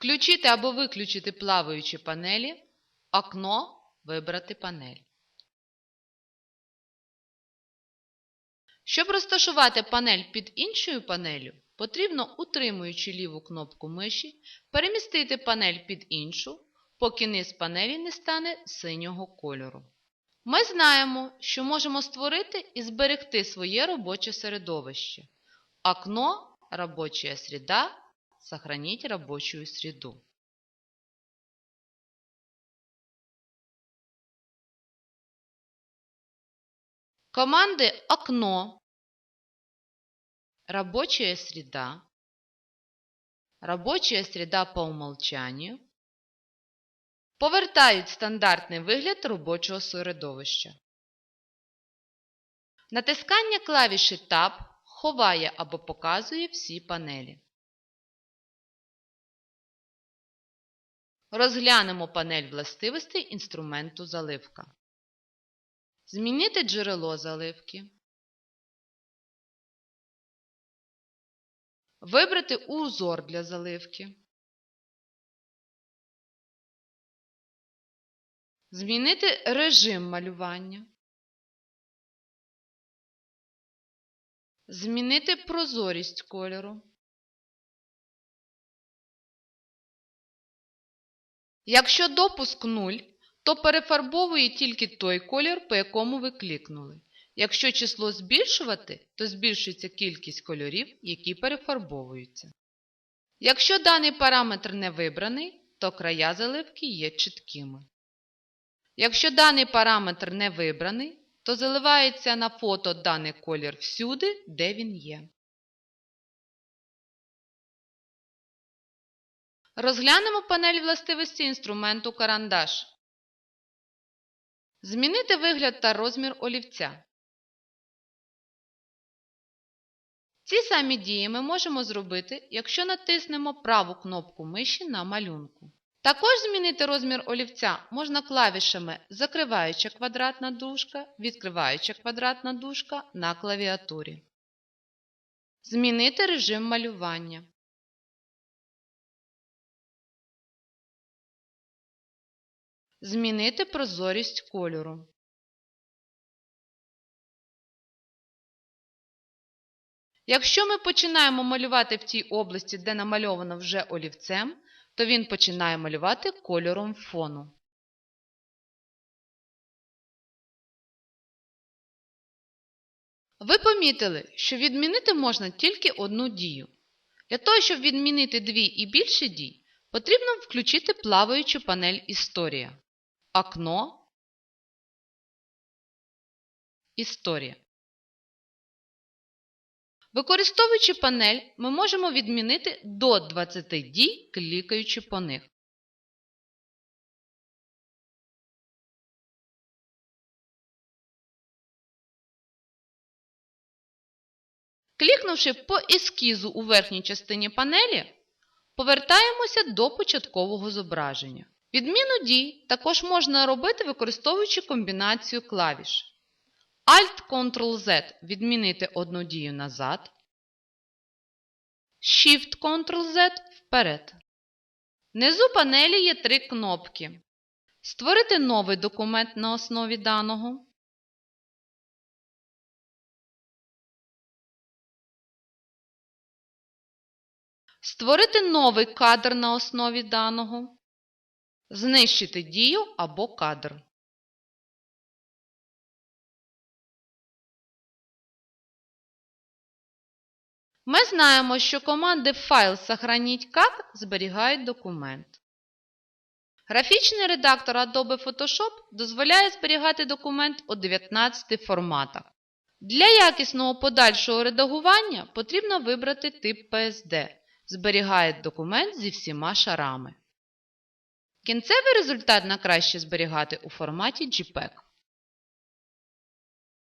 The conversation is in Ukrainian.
Включити або виключити плаваючі панелі. Окно вибрати панель. Щоб розташувати панель під іншою панелю, потрібно, утримуючи ліву кнопку миші, перемістити панель під іншу, поки низ панелі не стане синього кольору. Ми знаємо, що можемо створити і зберегти своє робоче середовище. Окно «Рабочая среда» Сохранить рабочую среду. Команды «Окно», «Рабочая среда», «Рабочая среда по умолчанию» повертають стандартний вигляд робочого середовища. Натискання клавіші Tab ховає або показує всі панелі. Розглянемо панель властивостей інструменту заливка. Змінити джерело заливки. Вибрати узор для заливки. Змінити режим малювання. Змінити прозорість кольору. Якщо допуск 0, то перефарбовує тільки той колір, по якому ви клікнули. Якщо число збільшувати, то збільшується кількість кольорів, які перефарбовуються. Якщо даний параметр не вибраний, то края заливки є чіткими. Якщо даний параметр не вибраний, то заливається на фото даний колір всюди, де він є. Розглянемо панель властивості інструменту карандаш. Змінити вигляд та розмір олівця. Ці самі дії ми можемо зробити, якщо натиснемо праву кнопку миші на малюнку. Також змінити розмір олівця можна клавішами закриваюча квадратна дужка, відкриваюча квадратна дужка на клавіатурі. Змінити режим малювання. Змінити прозорість кольору. Якщо ми починаємо малювати в тій області, де намальовано вже олівцем, то він починає малювати кольором фону. Ви помітили, що відмінити можна тільки одну дію. Для того, щоб відмінити дві і більше дій, потрібно включити плаваючу панель Історія. Окно. Історія. Використовуючи панель, ми можемо відмінити до 20 дій, клікаючи по них. Клікнувши по ескізу у верхній частині панелі, повертаємося до початкового зображення. Відміну дій також можна робити, використовуючи комбінацію клавіш. Alt-Ctrl-Z відмінити одну дію назад. Shift-Ctrl-Z вперед. Внизу панелі є три кнопки. Створити новий документ на основі даного. Створити новий кадр на основі даного. Знищити дію або кадр. Ми знаємо, що команди файл «Сохранить как» зберігають документ. Графічний редактор Adobe Photoshop дозволяє зберігати документ у 19 форматах. Для якісного подальшого редагування потрібно вибрати тип PSD. Зберігає документ зі всіма шарами. Кінцевий результат на краще зберігати у форматі JPEG.